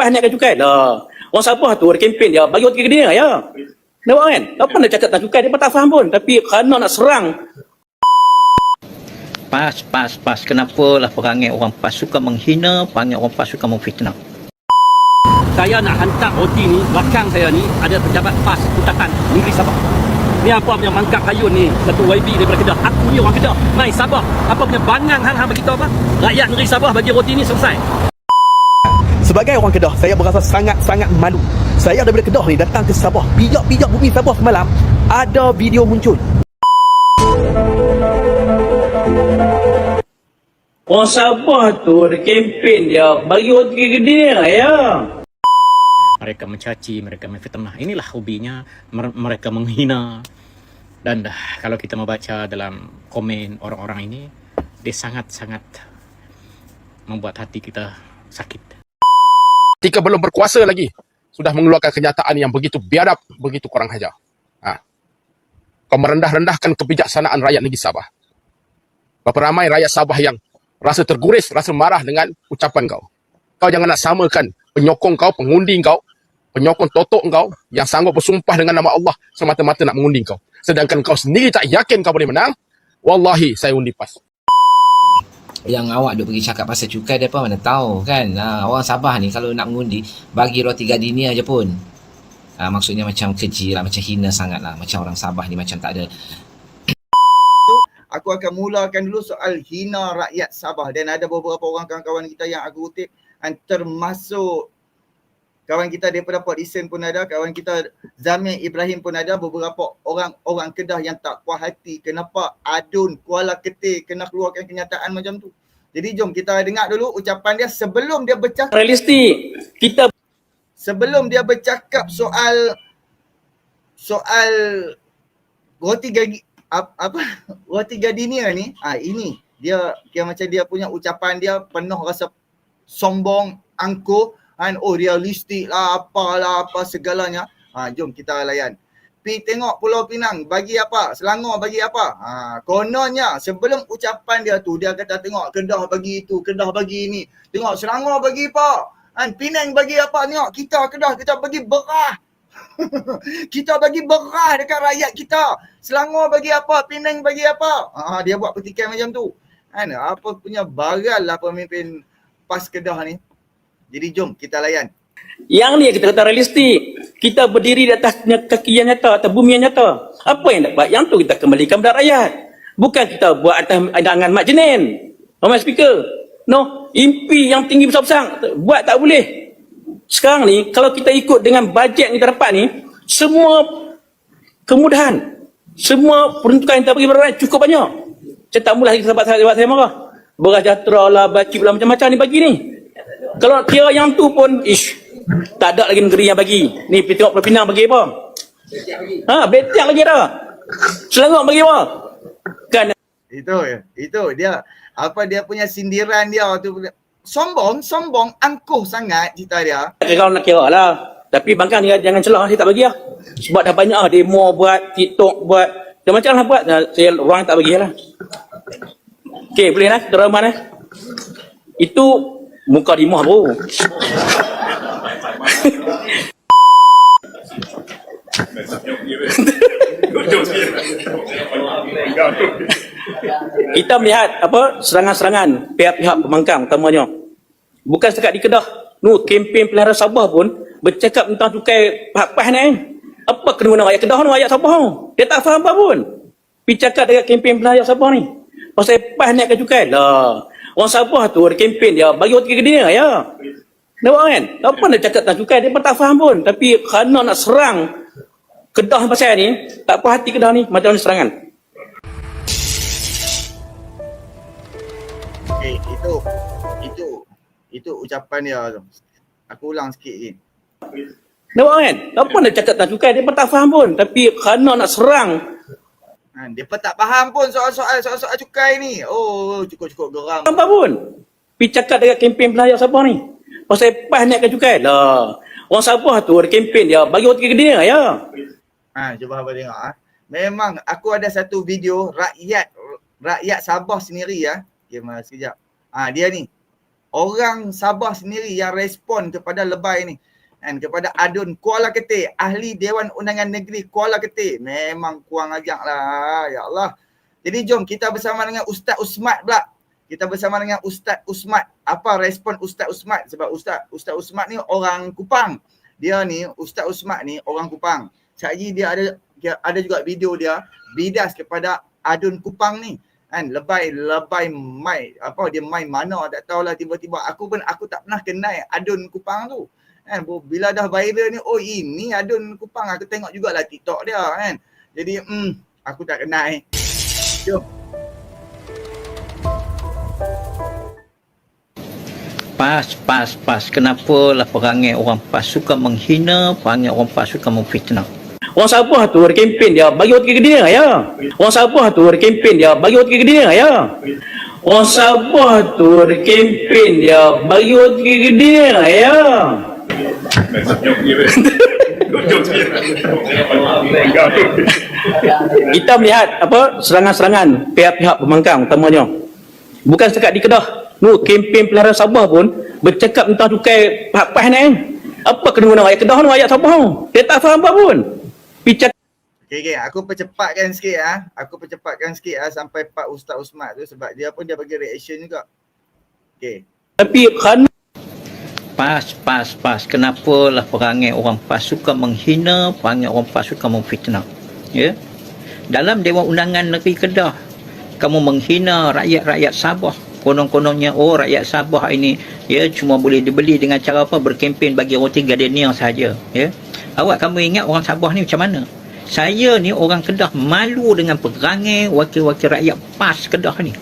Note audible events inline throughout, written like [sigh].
pas naikkan cukai? Lah. Orang Sabah tu? Ada kempen dia. Bagi ke dia ya. Nampak kan? Apa nak cakap tak cukai? Dia pun tak faham pun. Tapi kerana nak serang. Pas, pas, pas. Kenapa lah perangai orang pas suka menghina, perangai orang pas suka memfitnah. saya nak hantar OT ni belakang saya ni ada pejabat PAS Kutatan Negeri Sabah. Ni apa punya mangkap kayu ni? Satu YB daripada Kedah. Aku ni orang Kedah. Mai Sabah. Apa punya bangang hang hang bagi tahu apa? Rakyat negeri Sabah bagi roti ni selesai Sebagai orang Kedah, saya berasa sangat-sangat malu. Saya daripada Kedah ni datang ke Sabah. Bijak-bijak bumi Sabah semalam, ada video muncul. Orang Sabah tu ada kempen dia bagi wakil ke dia ya. mereka mencaci mereka memfitnah inilah hobinya mer- mereka menghina dan dah, kalau kita membaca dalam komen orang-orang ini dia sangat-sangat membuat hati kita sakit ketika belum berkuasa lagi sudah mengeluarkan kenyataan yang begitu biadab, begitu kurang hajar. Ha. Kau merendah-rendahkan kebijaksanaan rakyat negeri Sabah. Berapa ramai rakyat Sabah yang rasa terguris, rasa marah dengan ucapan kau. Kau jangan nak samakan penyokong kau, pengundi kau, penyokong totok kau yang sanggup bersumpah dengan nama Allah semata-mata nak mengundi kau. Sedangkan kau sendiri tak yakin kau boleh menang, wallahi saya undi PAS. Yang awak duk pergi cakap pasal cukai pun mana tahu kan? Ha, orang Sabah ni kalau nak mengundi bagi roti gardenia aja pun. Ha, maksudnya macam keji lah macam hina sangat lah. Macam orang Sabah ni macam tak ada. Aku akan mulakan dulu soal hina rakyat Sabah. Dan ada beberapa orang kawan-kawan kita yang aku kutip termasuk kawan kita daripada Port Isen pun ada, kawan kita Zamir Ibrahim pun ada, beberapa orang orang Kedah yang tak puas hati kenapa Adun Kuala Ketir kena keluarkan kenyataan macam tu. Jadi jom kita dengar dulu ucapan dia sebelum dia bercakap Realistik. Kita sebelum dia bercakap soal soal roti gagi ap- apa [laughs] roti gardenia ni ah ini dia dia macam dia punya ucapan dia penuh rasa sombong angkuh kan oh realistik lah apalah apa segalanya ha jom kita layan pi tengok Pulau Pinang bagi apa Selangor bagi apa ha kononnya sebelum ucapan dia tu dia kata tengok Kedah bagi itu Kedah bagi ini tengok Selangor bagi apa kan Penang bagi apa tengok kita Kedah kita bagi berah [laughs] kita bagi berah dekat rakyat kita. Selangor bagi apa? Penang bagi apa? Ha, dia buat petikan macam tu. Kan? Apa punya baral lah pemimpin PAS Kedah ni. Jadi jom kita layan. Yang ni kita kata realistik. Kita berdiri di atas kaki yang nyata, atas bumi yang nyata. Apa yang dapat? Yang tu kita kembalikan kepada rakyat. Bukan kita buat atas angan mak jenin. Ramai speaker. No, impi yang tinggi besar-besar. Buat tak boleh. Sekarang ni, kalau kita ikut dengan bajet yang kita dapat ni, semua kemudahan, semua peruntukan yang kita bagi kepada rakyat cukup banyak. Saya tak mula lagi sahabat saya, marah. Beras jatera lah, bacip lah, macam-macam ni bagi ni. Kalau kira yang tu pun, ish, tak ada lagi negeri yang bagi. Ni pergi tengok Pulau Pinang bagi apa? Ha, betiak lagi dah. Selangor bagi apa? Kan Itu itu dia apa dia punya sindiran dia tu sombong, sombong, angkuh sangat cerita dia. kalau nak kira lah. Tapi bangkang ni jangan celah, saya tak bagi lah. Sebab dah banyak lah demo buat, TikTok buat. Macam-macam lah buat. Saya ruang tak bagi lah. Okey, boleh lah. Kita ramah lah. Itu muka dimah bro. Kita melihat apa serangan-serangan pihak-pihak pembangkang utamanya. Bukan setakat di Kedah. Nu kempen pelihara Sabah pun bercakap tentang cukai pas ni. Apa kena guna rakyat Kedah ni, rakyat Sabah ni. Dia tak faham apa pun. Pergi cakap dekat kempen pelihara Sabah ni. Pasal pas naikkan cukai. Lah. Orang Sabah tu ada kempen dia bagi wakil ke dia ya. Nampak kan? Apa nak cakap tentang cukai dia pun tak faham pun. Tapi kerana nak serang Kedah pasal ni, tak puas hati Kedah ni, macam mana serangan. Okey, itu itu itu ucapan dia tu. Aku ulang sikit ni. Nampak kan? Apa nak cakap tentang cukai dia pun tak faham pun. Tapi kerana nak serang Ha, dia pun tak faham pun soal-soal soal-soal cukai ni. Oh, cukup-cukup geram. apa pun. Pergi cakap dekat kempen belayar Sabah ni. Pasal pas naikkan cukai. Lah. Orang Sabah tu ada kempen dia bagi wakil ke dia ya. Ha, cuba apa tengok ah. Memang aku ada satu video rakyat rakyat Sabah sendiri ya. Okay, mas sekejap. Ha, dia ni. orang Sabah sendiri yang respon kepada lebay ni kan kepada Adun Kuala Ketir ahli Dewan Undangan Negeri Kuala Ketir. Memang kurang ajak lah. Ya Allah. Jadi jom kita bersama dengan Ustaz Usmat pula. Kita bersama dengan Ustaz Usmat. Apa respon Ustaz Usmat? Sebab Ustaz Ustaz Usmat ni orang Kupang. Dia ni Ustaz Usmat ni orang Kupang. Cakji dia ada dia ada juga video dia bidas kepada Adun Kupang ni. Kan lebay lebay mai apa dia main mana tak tahulah tiba-tiba. Aku pun aku tak pernah kenal Adun Kupang tu kan Bu- bila dah viral ni oh ini Adun Kupang aku tengok jugalah TikTok dia kan jadi hmm aku tak kenal eh. jom Pas, pas, pas. Kenapa lah perangai orang pas suka menghina, perangai orang pas suka memfitnah. Orang Sabah tu ada kempen dia bagi roti ke dia ya. Orang Sabah tu ada kempen dia bagi roti ke dia ya. Orang Sabah tu ada kempen dia bagi roti ke dia ya. [laughs] Kita melihat apa serangan-serangan pihak-pihak pembangkang utamanya. Bukan setakat di Kedah. Nu kempen pelihara Sabah pun bercakap tentang tukai pas ni. Apa kena guna rakyat Kedah ni rakyat Sabah? Dia tak faham apa pun. Picat Okay, okay. Aku percepatkan sikit ah. Aku percepatkan sikit ah sampai Pak Ustaz Usmat tu sebab dia pun dia bagi reaction juga. Okay. tapi kerana Pas, pas, pas. Kenapa lah perangai orang pas suka menghina, perangai orang pas suka memfitnah. Ya? Dalam Dewan Undangan Negeri Kedah, kamu menghina rakyat-rakyat Sabah. Konon-kononnya, oh rakyat Sabah ini ya cuma boleh dibeli dengan cara apa? Berkempen bagi roti gardenia saja. Ya? Awak kamu ingat orang Sabah ni macam mana? Saya ni orang Kedah malu dengan perangai wakil-wakil rakyat PAS Kedah ni.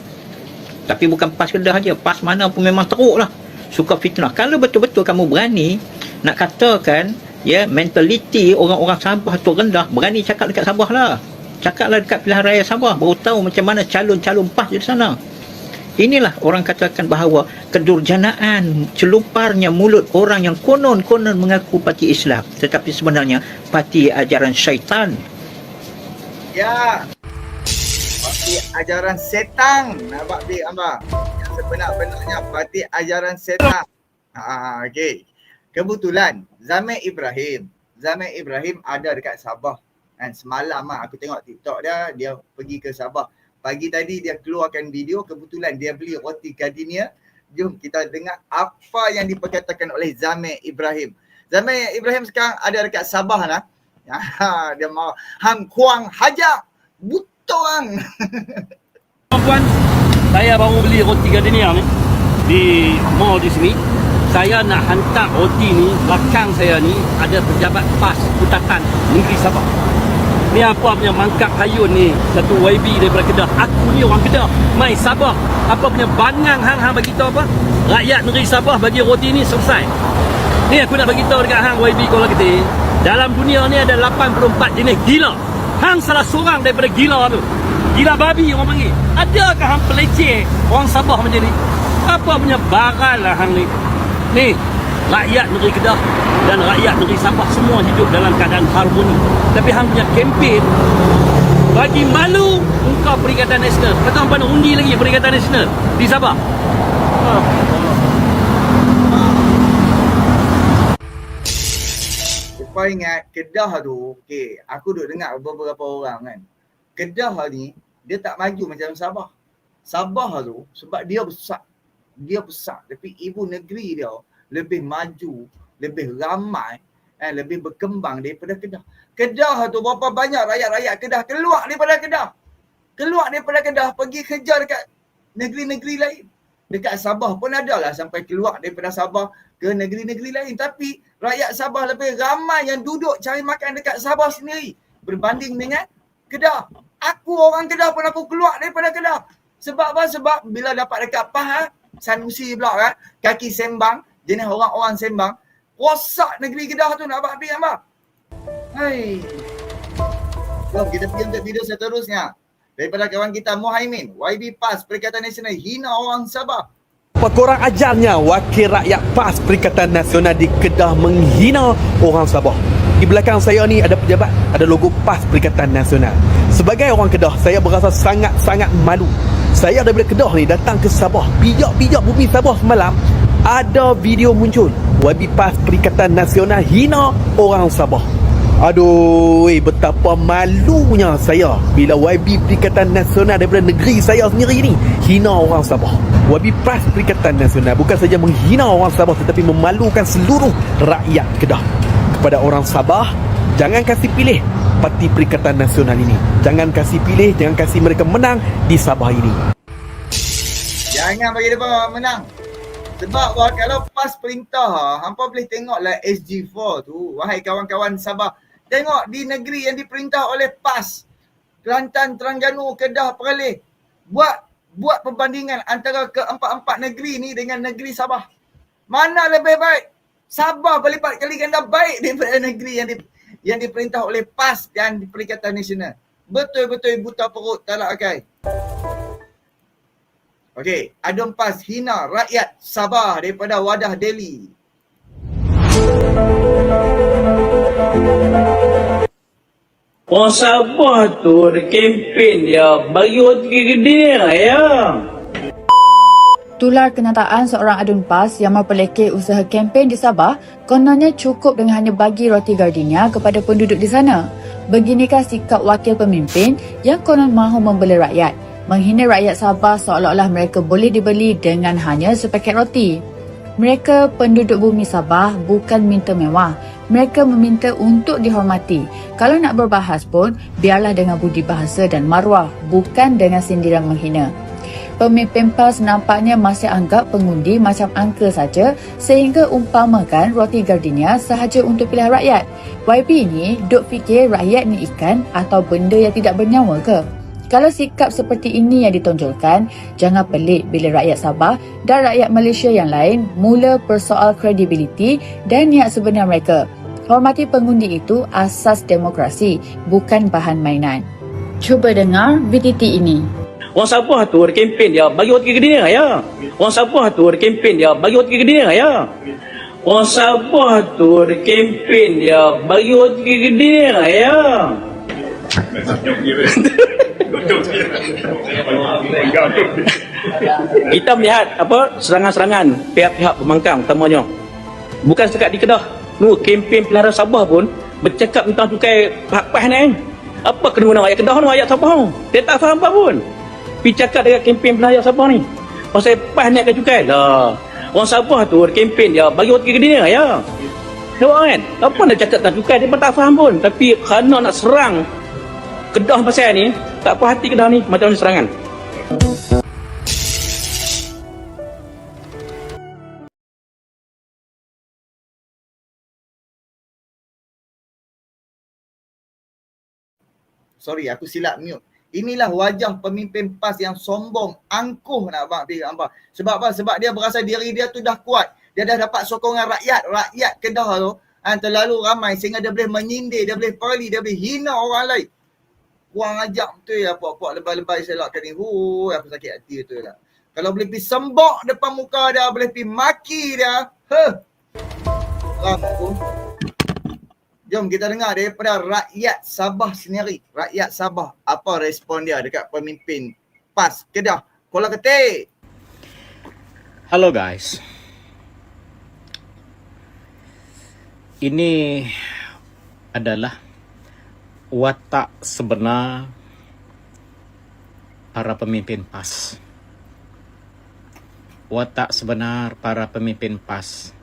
Tapi bukan PAS Kedah aja, PAS mana pun memang teruk lah. Suka fitnah. Kalau betul-betul kamu berani nak katakan ya mentaliti orang-orang Sabah tu rendah, berani cakap dekat Sabah lah. Cakaplah dekat pilihan raya Sabah, baru tahu macam mana calon-calon PAS di sana. Inilah orang katakan bahawa kedurjanaan, celumparnya mulut orang yang konon-konon mengaku parti Islam. Tetapi sebenarnya parti ajaran syaitan. Ya. Parti ajaran setan. Nampak big hamba. Sebenar-benarnya parti ajaran setan. Ha, okay. Kebetulan Zamir Ibrahim. Zamir Ibrahim ada dekat Sabah. Dan semalam lah aku tengok TikTok dia, dia pergi ke Sabah. Pagi tadi dia keluarkan video, kebetulan dia beli roti gardenia. Jom kita dengar apa yang diperkatakan oleh Zamir Ibrahim. Zamir Ibrahim sekarang ada dekat Sabah lah. Ha, [laughs] dia mau hang kuang hajar butong. [laughs] Puan, saya baru beli roti gardenia ni di mall di sini. Saya nak hantar roti ni, belakang saya ni ada pejabat PAS Putatan Negeri Sabah. Ni apa punya mangkak hayun ni, satu YB daripada Kedah. Aku ni orang Kedah, mai Sabah. Apa punya bangang hang-hang bagi tahu apa? Rakyat negeri Sabah bagi roti ni selesai. Ni aku nak bagi tahu dekat hang YB Kuala Ketir. Dalam dunia ni ada 84 jenis gila. Hang salah seorang daripada gila tu. Gila babi orang panggil. Adakah hang peleceh orang Sabah macam ni? Apa punya baral lah hang ni? Ni, rakyat negeri Kedah dan rakyat negeri Sabah semua hidup dalam keadaan harmoni. Tapi hang punya kempen bagi malu engkau Perikatan Nasional. Kata hang pandang undi lagi Perikatan Nasional di Sabah. Ah. Kau ingat Kedah tu, okay, aku duk dengar beberapa orang kan. Kedah ni, dia tak maju macam Sabah. Sabah tu, sebab dia besar. Dia besar. Tapi ibu negeri dia lebih maju, lebih ramai, eh, lebih berkembang daripada Kedah. Kedah tu berapa banyak rakyat-rakyat Kedah keluar daripada Kedah. Keluar daripada Kedah, pergi kerja dekat negeri-negeri lain. Dekat Sabah pun ada lah sampai keluar daripada Sabah ke negeri-negeri lain. Tapi rakyat Sabah lebih ramai yang duduk cari makan dekat Sabah sendiri berbanding dengan Kedah. Aku orang Kedah pun aku keluar daripada Kedah. Sebab apa? Sebab bila dapat dekat Pahang, Sanusi pula kan, kaki sembang, jenis orang-orang sembang, rosak negeri Kedah tu nak apa apa? Hai. Jom kita pergi untuk video seterusnya. Daripada kawan kita Muhaimin, YB PAS Perikatan Nasional hina orang Sabah. Apa korang ajarnya wakil rakyat PAS Perikatan Nasional di Kedah menghina orang Sabah? Di belakang saya ni ada pejabat, ada logo PAS Perikatan Nasional. Sebagai orang Kedah, saya berasa sangat-sangat malu. Saya daripada Kedah ni datang ke Sabah. Pijak-pijak bumi Sabah semalam ada video muncul YB PAS Perikatan Nasional hina orang Sabah. Aduh, eh, betapa malunya saya bila YB Perikatan Nasional daripada negeri saya sendiri ni hina orang Sabah. YB PAS Perikatan Nasional bukan saja menghina orang Sabah tetapi memalukan seluruh rakyat Kedah. Kepada orang Sabah, jangan kasih pilih Parti Perikatan Nasional ini. Jangan kasih pilih, jangan kasih mereka menang di Sabah ini. Jangan bagi dia menang. Sebab wah, kalau PAS perintah, ha, hampa boleh tengoklah SG4 tu. Wahai kawan-kawan Sabah. Tengok di negeri yang diperintah oleh PAS. Kelantan, Terengganu, Kedah, Perlis. Buat buat perbandingan antara keempat-empat negeri ni dengan negeri Sabah. Mana lebih baik? Sabah berlipat kali ganda baik daripada negeri yang di, yang diperintah oleh PAS dan Perikatan Nasional. Betul-betul buta perut tak nak akai. Okey, Adon PAS hina rakyat Sabah daripada wadah Delhi. Orang Sabah tu ada kempen dia bagi roti gede ya. Tular kenyataan seorang adun PAS yang memperlekeh usaha kempen di Sabah kononnya cukup dengan hanya bagi roti gardenia kepada penduduk di sana. Beginikah sikap wakil pemimpin yang konon mahu membela rakyat, menghina rakyat Sabah seolah-olah mereka boleh dibeli dengan hanya sepaket roti. Mereka penduduk bumi Sabah bukan minta mewah. Mereka meminta untuk dihormati. Kalau nak berbahas pun, biarlah dengan budi bahasa dan maruah, bukan dengan sindiran menghina. Pemimpin PAS nampaknya masih anggap pengundi macam angka saja sehingga umpamakan roti gardenia sahaja untuk pilihan rakyat. YB ni duk fikir rakyat ni ikan atau benda yang tidak bernyawa ke? Kalau sikap seperti ini yang ditonjolkan, jangan pelik bila rakyat Sabah dan rakyat Malaysia yang lain mula persoal kredibiliti dan niat sebenar mereka. Hormati pengundi itu asas demokrasi, bukan bahan mainan. Cuba dengar VTT ini. Orang Sabah tu ada kempen dia bagi roti gede ya. Orang Sabah tu ada kempen dia bagi roti gede ya. Orang Sabah tu ada kempen dia bagi roti gede ya. [laughs] Kita melihat apa serangan-serangan pihak-pihak pembangkang utamanya. Bukan setakat di Kedah. Nu kempen pelihara Sabah pun bercakap tentang cukai pas ni. Apa kena guna rakyat Kedah ni rakyat Sabah ni? Dia tak faham apa pun. Pergi cakap dengan kempen pelihara Sabah ni. Pasal pas naikkan cukai lah. Orang Sabah tu ada kempen dia bagi roti gede dia ya. Tengok kan? Apa nak cakap tentang cukai dia pun tak faham pun. Tapi kerana nak serang Kedah pasal ni, tak puas hati Kedah ni macam ni serangan. Sorry, aku silap mute. Inilah wajah pemimpin PAS yang sombong, angkuh nak abang dia abang. Sebab apa? Sebab dia berasa diri dia tu dah kuat. Dia dah dapat sokongan rakyat. Rakyat Kedah tu ha, terlalu ramai sehingga dia boleh menyindir, dia boleh pali, dia boleh hina orang lain. Kurang ajak betul ya puak-puak lebay-lebay selak ni. Hui, aku sakit hati betul lah. Kalau boleh pergi sembok depan muka dia, boleh pergi maki dia. Huh. Aku. Jom kita dengar daripada rakyat Sabah sendiri. Rakyat Sabah. Apa respon dia dekat pemimpin PAS Kedah. Kuala Ketik. Halo guys. Ini adalah watak sebenar para pemimpin PAS. Watak sebenar para pemimpin PAS.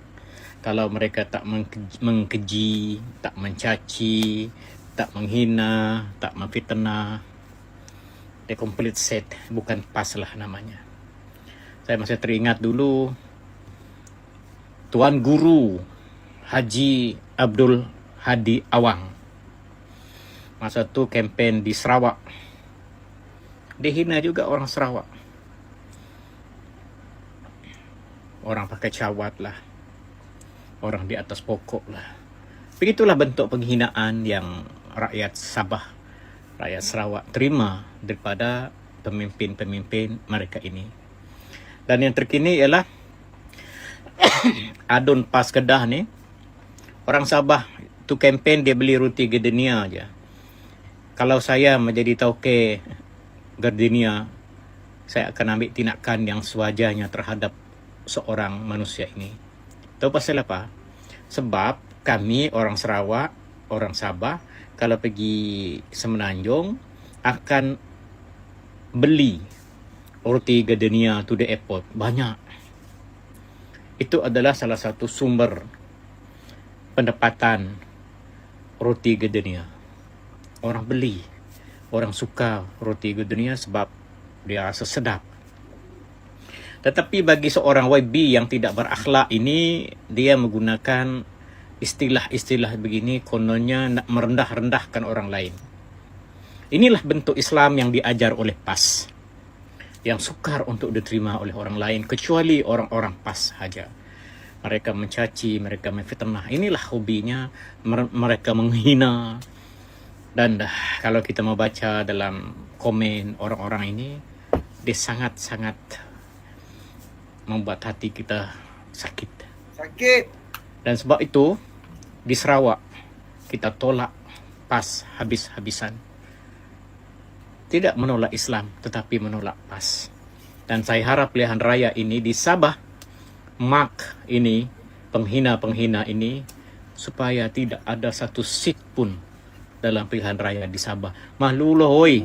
Kalau mereka tak mengkeji, tak mencaci, tak menghina, tak memfitnah, dia complete set, bukan PAS lah namanya. Saya masih teringat dulu Tuan Guru Haji Abdul Hadi Awang. Masa tu kempen di Sarawak. Dia hina juga orang Sarawak. Orang pakai cawat lah orang di atas pokok lah begitulah bentuk penghinaan yang rakyat Sabah rakyat Sarawak terima daripada pemimpin-pemimpin mereka ini dan yang terkini ialah [coughs] Adun Pas Kedah ni orang Sabah tu kempen dia beli roti gardenia aja. Kalau saya menjadi tauke gardenia saya akan ambil tindakan yang sewajarnya terhadap seorang manusia ini. Tahu pasal apa? Sebab kami orang Sarawak, orang Sabah, kalau pergi Semenanjung akan beli roti gardenia to the airport. Banyak. Itu adalah salah satu sumber pendapatan roti gardenia. Orang beli. Orang suka roti gardenia sebab dia rasa sedap. Tetapi bagi seorang YB yang tidak berakhlak ini, dia menggunakan istilah-istilah begini kononnya nak merendah-rendahkan orang lain. Inilah bentuk Islam yang diajar oleh PAS. Yang sukar untuk diterima oleh orang lain kecuali orang-orang PAS saja. Mereka mencaci, mereka memfitnah. Inilah hobinya mer- mereka menghina. Dan dah, kalau kita mau baca dalam komen orang-orang ini, dia sangat-sangat membuat hati kita sakit. Sakit. Dan sebab itu di Sarawak kita tolak PAS habis-habisan. Tidak menolak Islam tetapi menolak PAS. Dan saya harap pilihan raya ini di Sabah Mark ini penghina-penghina ini supaya tidak ada satu seat pun dalam pilihan raya di Sabah. Malu loh oi.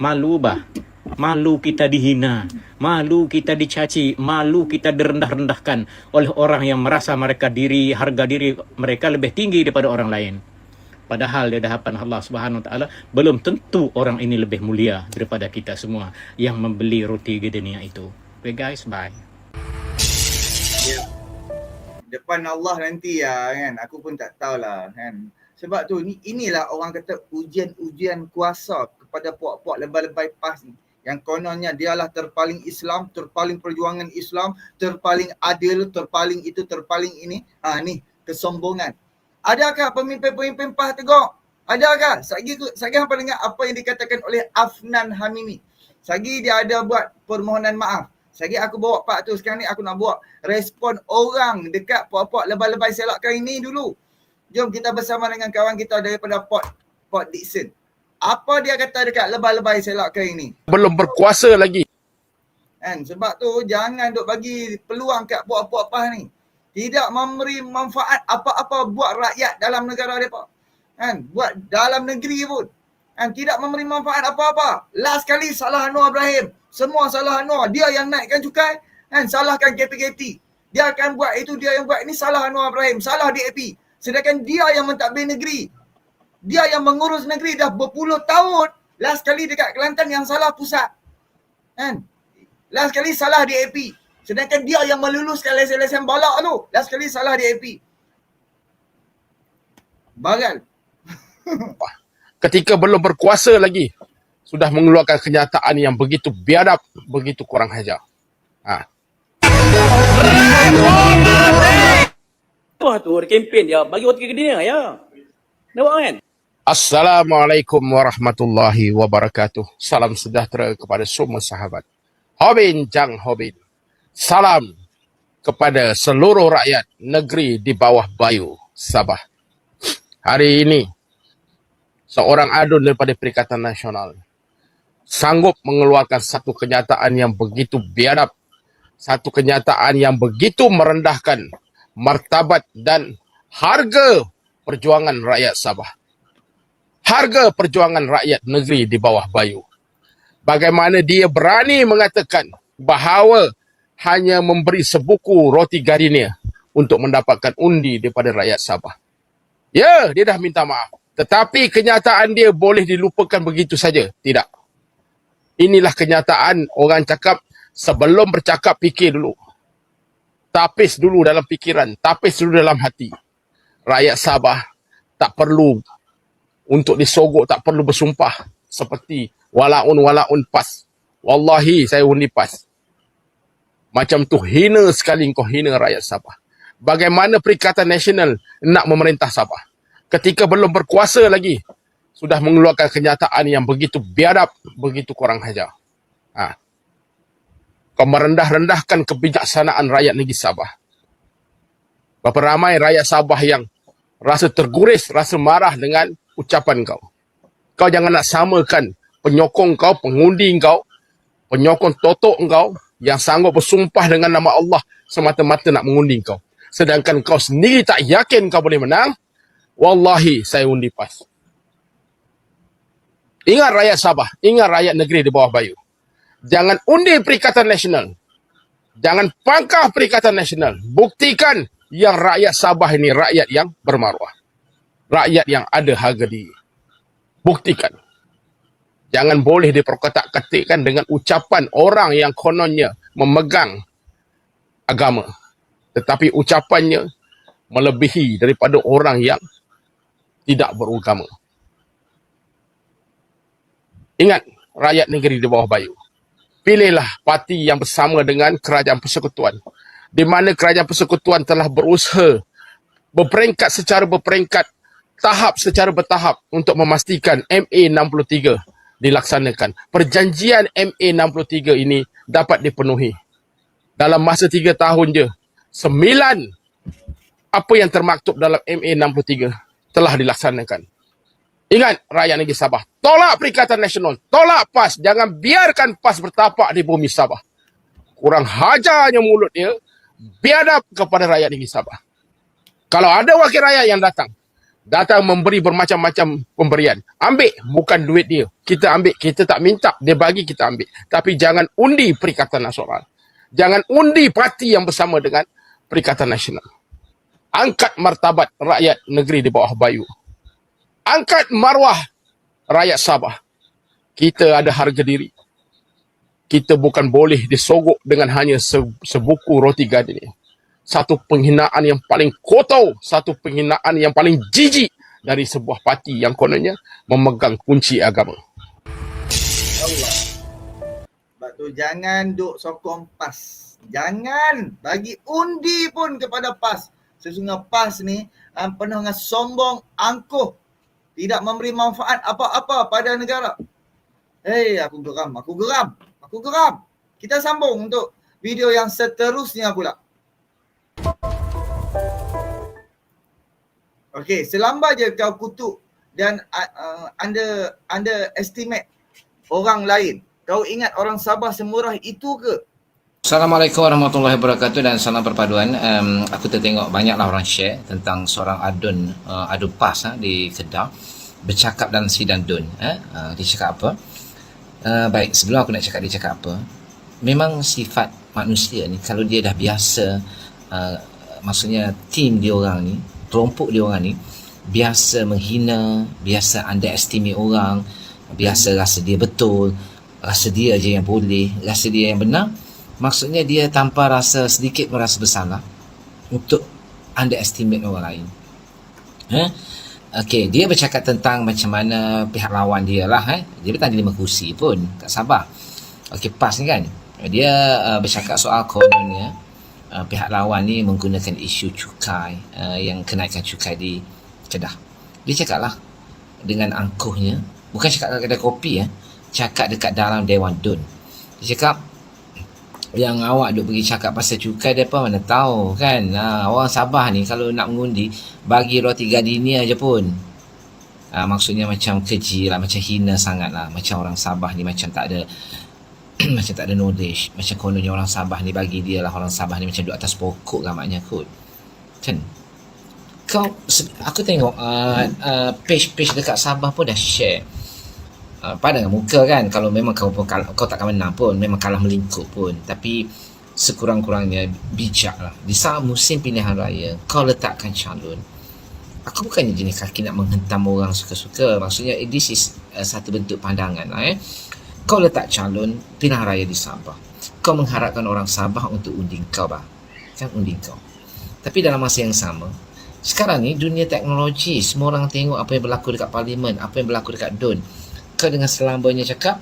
Malu bah. Malu kita dihina, malu kita dicaci, malu kita direndah-rendahkan oleh orang yang merasa mereka diri, harga diri mereka lebih tinggi daripada orang lain. Padahal di hadapan Allah Subhanahu Wa Taala belum tentu orang ini lebih mulia daripada kita semua yang membeli roti gardenia itu. Okay guys, bye. Depan Allah nanti ya kan. Aku pun tak tahulah kan. Sebab tu ni inilah orang kata ujian-ujian kuasa kepada puak-puak lebay-lebay PAS ni. Yang kononnya dialah terpaling Islam, terpaling perjuangan Islam, terpaling adil, terpaling itu, terpaling ini. Ha ni kesombongan. Adakah pemimpin-pemimpin PAS tegak? Adakah? Sagi sagi hampa dengar apa yang dikatakan oleh Afnan Hamimi. Sagi dia ada buat permohonan maaf. Sagi aku bawa pak tu sekarang ni aku nak buat respon orang dekat puak-puak lebay-lebay selakkan ini dulu. Jom kita bersama dengan kawan kita daripada Port Port Dixon. Apa dia kata dekat lebay-lebay selakkan ini? Belum berkuasa lagi. Kan? Sebab tu jangan duk bagi peluang kat puak-puak PAS ni. Tidak memberi manfaat apa-apa buat rakyat dalam negara mereka. Kan? Buat dalam negeri pun. Kan? Tidak memberi manfaat apa-apa. Last kali salah Anwar Ibrahim. Semua salah Anwar. Dia yang naikkan cukai. Kan? Salahkan KPKT. Dia akan buat itu, dia yang buat ini salah Anwar Ibrahim. Salah DAP. Sedangkan dia yang mentadbir negeri. Dia yang mengurus negeri dah berpuluh tahun. Last kali dekat Kelantan yang salah pusat. Kan? Last kali salah DAP. Sedangkan dia yang meluluskan lesen-lesen balak tu. Last kali salah DAP. Bagal. [laughs] Ketika belum berkuasa lagi, sudah mengeluarkan kenyataan yang begitu biadab, begitu kurang hajar. Ha. Wah tu ada kempen dia bagi roti gardenia ya. Nampak kan? Assalamualaikum warahmatullahi wabarakatuh. Salam sejahtera kepada semua sahabat. Hobin Jang Hobin. Salam kepada seluruh rakyat negeri di bawah Bayu, Sabah. Hari ini, seorang adun daripada Perikatan Nasional sanggup mengeluarkan satu kenyataan yang begitu biadab, satu kenyataan yang begitu merendahkan martabat dan harga perjuangan rakyat Sabah. Harga perjuangan rakyat negeri di bawah Bayu. Bagaimana dia berani mengatakan bahawa hanya memberi sebuku roti gardenia untuk mendapatkan undi daripada rakyat Sabah. Ya, dia dah minta maaf. Tetapi kenyataan dia boleh dilupakan begitu saja. Tidak. Inilah kenyataan orang cakap sebelum bercakap fikir dulu. Tapis dulu dalam fikiran, tapis dulu dalam hati. Rakyat Sabah tak perlu untuk disogok, tak perlu bersumpah seperti walaun-walaun PAS. Wallahi saya undi PAS. Macam tu hina sekali kau hina rakyat Sabah. Bagaimana Perikatan Nasional nak memerintah Sabah? Ketika belum berkuasa lagi, sudah mengeluarkan kenyataan yang begitu biadab, begitu kurang hajar. Ha. Kau merendah-rendahkan kebijaksanaan rakyat negeri Sabah. Berapa ramai rakyat Sabah yang rasa terguris, rasa marah dengan ucapan kau. Kau jangan nak samakan penyokong kau, pengundi kau, penyokong totok kau yang sanggup bersumpah dengan nama Allah semata-mata nak mengundi kau. Sedangkan kau sendiri tak yakin kau boleh menang, wallahi saya undi PAS. Ingat rakyat Sabah, ingat rakyat negeri di bawah Bayu. Jangan undi Perikatan Nasional. Jangan pangkah Perikatan Nasional. Buktikan yang rakyat Sabah ini rakyat yang bermaruah. Rakyat yang ada harga diri. Buktikan. Jangan boleh diperkotak-ketikkan dengan ucapan orang yang kononnya memegang agama. Tetapi ucapannya melebihi daripada orang yang tidak beragama. Ingat, rakyat negeri di bawah Bayu. Pilihlah parti yang bersama dengan kerajaan persekutuan. Di mana kerajaan persekutuan telah berusaha berperingkat secara berperingkat, tahap secara bertahap untuk memastikan MA63 dilaksanakan. Perjanjian MA63 ini dapat dipenuhi. Dalam masa tiga tahun je, sembilan apa yang termaktub dalam MA63 telah dilaksanakan. Ingat rakyat negeri Sabah. Tolak Perikatan Nasional. Tolak PAS. Jangan biarkan PAS bertapak di bumi Sabah. Kurang hajarnya mulut dia. Biadab kepada rakyat negeri Sabah. Kalau ada wakil rakyat yang datang. Datang memberi bermacam-macam pemberian. Ambil. Bukan duit dia. Kita ambil. Kita tak minta. Dia bagi kita ambil. Tapi jangan undi Perikatan Nasional. Jangan undi parti yang bersama dengan Perikatan Nasional. Angkat martabat rakyat negeri di bawah Bayu angkat maruah rakyat Sabah. Kita ada harga diri. Kita bukan boleh disogok dengan hanya se- sebuku roti ini. Satu penghinaan yang paling kotor, satu penghinaan yang paling jijik dari sebuah parti yang kononnya memegang kunci agama. Sebab tu jangan duk sokong PAS. Jangan bagi undi pun kepada PAS. Sesungguhnya PAS ni um, penuh dengan sombong, angkuh. Tidak memberi manfaat apa-apa pada negara. Hei, aku geram, aku geram, aku geram. Kita sambung untuk video yang seterusnya pula. Okey, selambat je kau kutuk dan uh, uh, under underestimate orang lain. Kau ingat orang Sabah semurah itu ke? Assalamualaikum warahmatullahi wabarakatuh dan salam perpaduan. Um, aku tertengok banyaklah orang share tentang seorang adun uh, adun pas uh, di Kedah bercakap dalam sidang dun. Uh, uh, dia cakap apa? Uh, baik, sebelum aku nak cakap dia cakap apa, memang sifat manusia ni kalau dia dah biasa uh, maksudnya tim dia orang ni, kelompok dia orang ni biasa menghina, biasa underestimate orang, biasa rasa dia betul, rasa dia je yang boleh, rasa dia yang benar, maksudnya dia tanpa rasa sedikit merasa bersalah untuk underestimate orang lain. Ha? Okey, dia bercakap tentang macam mana pihak lawan dia lah. Eh? Dia bertanya lima kursi pun kat Sabah. Okey, pas ni kan. Dia uh, bercakap soal kononnya uh, pihak lawan ni menggunakan isu cukai uh, yang kenaikan cukai di Kedah. Dia cakap lah dengan angkuhnya, bukan cakap kat kedai kopi ya, cakap dekat dalam Dewan Dun. Dia cakap yang awak duk pergi cakap pasal cukai dia pun mana tahu kan ha, orang Sabah ni kalau nak mengundi bagi roti gardenia je pun ha, maksudnya macam keji lah macam hina sangat lah macam orang Sabah ni macam tak ada [clears throat] macam tak ada knowledge. Macam kononnya orang Sabah ni bagi dia lah orang Sabah ni macam duduk atas pokok gamaknya kot. Kan? Kau aku tengok uh, uh, page-page dekat Sabah pun dah share. Uh, pada dengan muka kan kalau memang kau pun kalah, kau takkan menang pun memang kalah melingkup pun. Tapi sekurang-kurangnya bijak lah. Di saat musim pilihan raya kau letakkan calon. Aku bukannya jenis kaki nak menghentam orang suka-suka. Maksudnya this is uh, satu bentuk pandangan lah eh kau letak calon pilihan raya di Sabah. Kau mengharapkan orang Sabah untuk undi kau bah. Kan undi kau. Tapi dalam masa yang sama sekarang ni dunia teknologi semua orang tengok apa yang berlaku dekat parlimen apa yang berlaku dekat DUN. Kau dengan selambanya cakap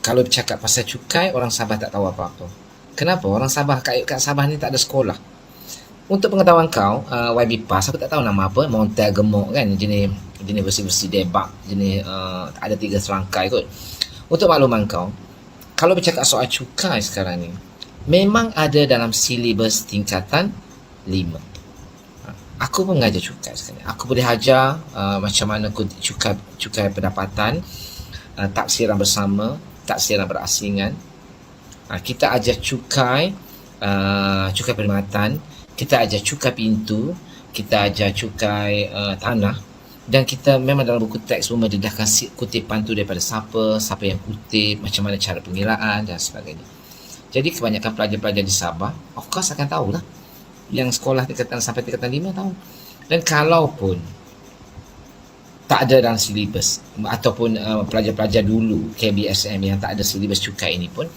kalau bercakap pasal cukai orang Sabah tak tahu apa-apa. Kenapa? Orang Sabah kat, kat Sabah ni tak ada sekolah. Untuk pengetahuan kau uh, YB Pass aku tak tahu nama apa Montel gemuk kan jenis jenis besi-besi debak jenis uh, ada tiga serangkai kot untuk makluman kau kalau bercakap soal cukai sekarang ni memang ada dalam silibus tingkatan 5 aku pun mengajar cukai sekarang. Aku boleh ajar uh, macam mana cukai cukai pendapatan, uh, taksiran bersama, taksiran berasingan, Ha, kita ajar cukai, uh, cukai perkhidmatan, kita ajar cukai pintu, kita ajar cukai uh, tanah dan kita memang dalam buku teks pun mendedahkan si- kutipan tu daripada siapa, siapa yang kutip, macam mana cara pengiraan dan sebagainya. Jadi kebanyakan pelajar-pelajar di Sabah, of course akan tahulah. Yang sekolah tingkatan sampai tingkatan 5 tahu. Dan kalaupun tak ada dalam silibus ataupun uh, pelajar-pelajar dulu KBSM yang tak ada silibus cukai ini pun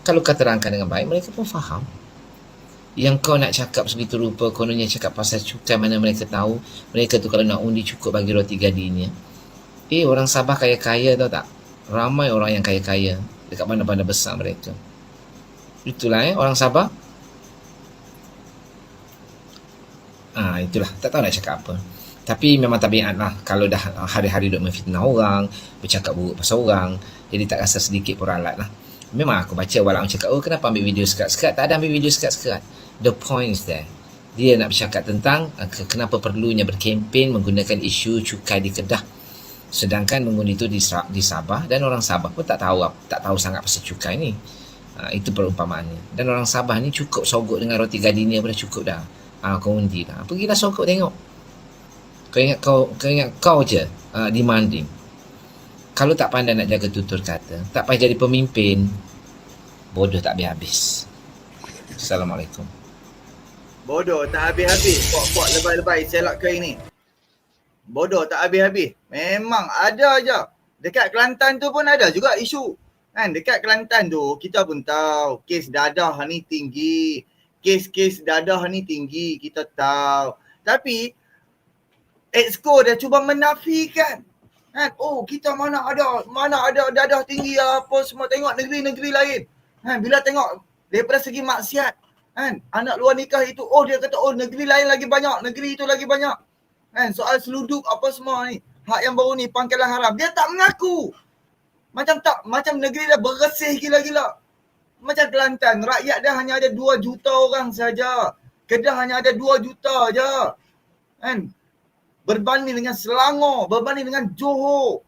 kalau kau terangkan dengan baik mereka pun faham yang kau nak cakap segitu rupa kononnya cakap pasal cukai mana mereka tahu mereka tu kalau nak undi cukup bagi roti gadinya eh orang Sabah kaya-kaya tau tak? Ramai orang yang kaya-kaya dekat bandar-bandar besar mereka. Itulah eh orang Sabah. Ah itulah. Tak tahu nak cakap apa. Tapi memang tabiat lah. Kalau dah hari-hari duk memfitnah orang bercakap buruk pasal orang jadi tak rasa sedikit pun ralat lah memang aku baca walau orang cakap oh kenapa ambil video sekat-sekat? Tak ada ambil video sekat-sekat. The point is there. Dia nak bercakap tentang uh, ke- kenapa perlunya berkempen menggunakan isu cukai di Kedah. Sedangkan mengundi itu di, di Sabah dan orang Sabah pun tak tahu tak tahu sangat pasal cukai ni. Uh, itu perumpamaannya. Dan orang Sabah ni cukup sogok dengan roti gardenia pun dah cukup dah. Uh, kau undi lah pergilah sogok tengok. Kau ingat kau kau ingat kau je uh, demanding kalau tak pandai nak jaga tutur kata tak payah jadi pemimpin bodoh tak habis-habis Assalamualaikum Bodoh tak habis-habis. Pok-pok lebay-lebay selak ke ini. Bodoh tak habis-habis. Memang ada je. Dekat Kelantan tu pun ada juga isu. Kan dekat Kelantan tu kita pun tahu kes dadah ni tinggi. Kes-kes dadah ni tinggi kita tahu. Tapi Exco dah cuba menafikan. Kan? Oh, kita mana ada mana ada dadah tinggi apa semua tengok negeri-negeri lain. Kan? Bila tengok daripada segi maksiat kan? Anak luar nikah itu oh dia kata oh negeri lain lagi banyak negeri itu lagi banyak. Kan? Soal seluduk apa semua ni hak yang baru ni pangkalan haram. Dia tak mengaku. Macam tak macam negeri dah bersih gila-gila. Macam Kelantan rakyat dia hanya ada 2 juta orang saja. Kedah hanya ada 2 juta je. Kan berbanding dengan Selangor berbanding dengan Johor.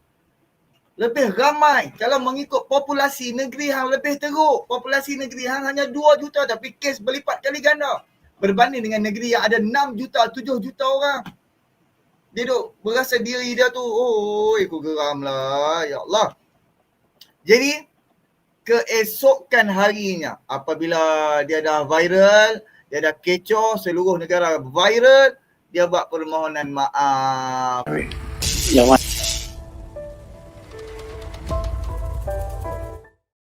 Lebih ramai kalau mengikut populasi negeri hang lebih teruk populasi negeri hang. Hanya 2 juta tapi kes berlipat kali ganda. Berbanding dengan negeri yang ada 6 juta 7 juta orang. Dia duk berasa diri dia tu oh aku geram lah ya Allah. Jadi keesokan harinya apabila dia dah viral dia dah kecoh seluruh negara viral dia buat permohonan maaf. Mana